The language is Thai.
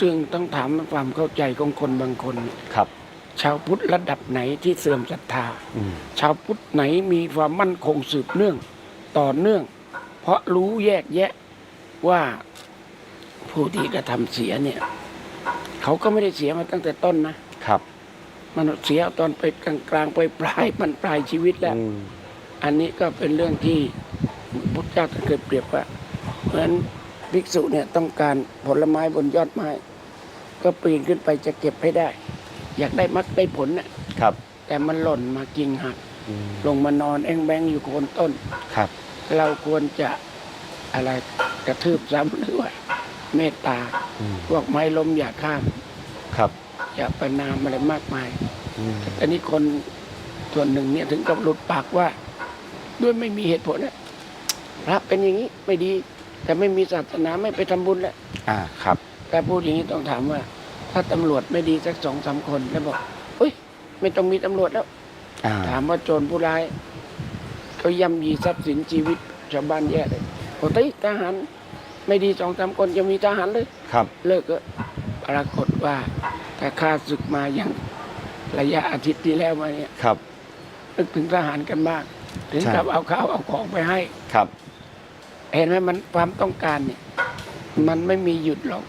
จึงต้องถามความเข้าใจของคนบางคน ครับ ชาวพุทธระดับไหนที่เสื่อมศรัทธา อืมชาวพุทธไหนมีความมั่นคงสืบเนื่องต่อเนื่อง เพราะรู้แยกแยะว่าผู้ที่กระทำเสียเนี่ย เขาก็ไม่ได้เสียมาตั้งแต่ต้นนะ ครับมันเสียตอนไปกลางกลางๆไปปลายๆมันปลายชีวิตแล้ว อืมอันนี้ก็เป็นเรื่องที่พุทธเจ้าท่านเคยเปรียบว่าเหมือน ภิกษุเนี่ยต้องการผลไม้บนยอดไม้ ก็ปีนขึ้นไปจะเก็บให้ได้ อยากได้มักได้ผลน่ะครับ แต่มันหล่นมากิ่งหักอืมลงมานอนแองแบงอยู่โคนต้น ครับ เราควรจะอะไรกระทืบซ้ำหรือว่าเมตตาอืมพวกไม้ล้มอย่าข้าม ครับอย่าประนามอะไรมากมาย อืมอันนี้คนส่วนหนึ่งเนี่ยถึงกับหลุดปากว่า ด้วยไม่มีเหตุผลนะพระเป็นอย่างนี้ไม่ดี แต่ไม่มีศาสนาไม่ไปทำบุญแล้วอ่าครับแต่พูดอย่างนี้ต้องถามว่า ถ้าตำรวจไม่ดีสักสองสามคนแล้วบอกเฮ้ย ไม่ต้องมีตำรวจแล้วอ่าถามว่าโจรผู้ร้ายเขาย่ำยีทรัพย์สินชีวิตชาวบ้านแย่เลยบอกเฮ้ยทหารไม่ดีสองสามคนจะมีทหารเลยครับ เลิกก็ปรากฏว่าถ้าข้าศึกมาอย่างระยะอาทิตย์ที่แล้วมาเนี่ยครับนึกถึงทหารกันมาก ถึงใช่กับเอาข้าวเอาของไปให้ครับ เห็นไหมมันความต้องการเนี่ย มันไม่มีหยุดหรอก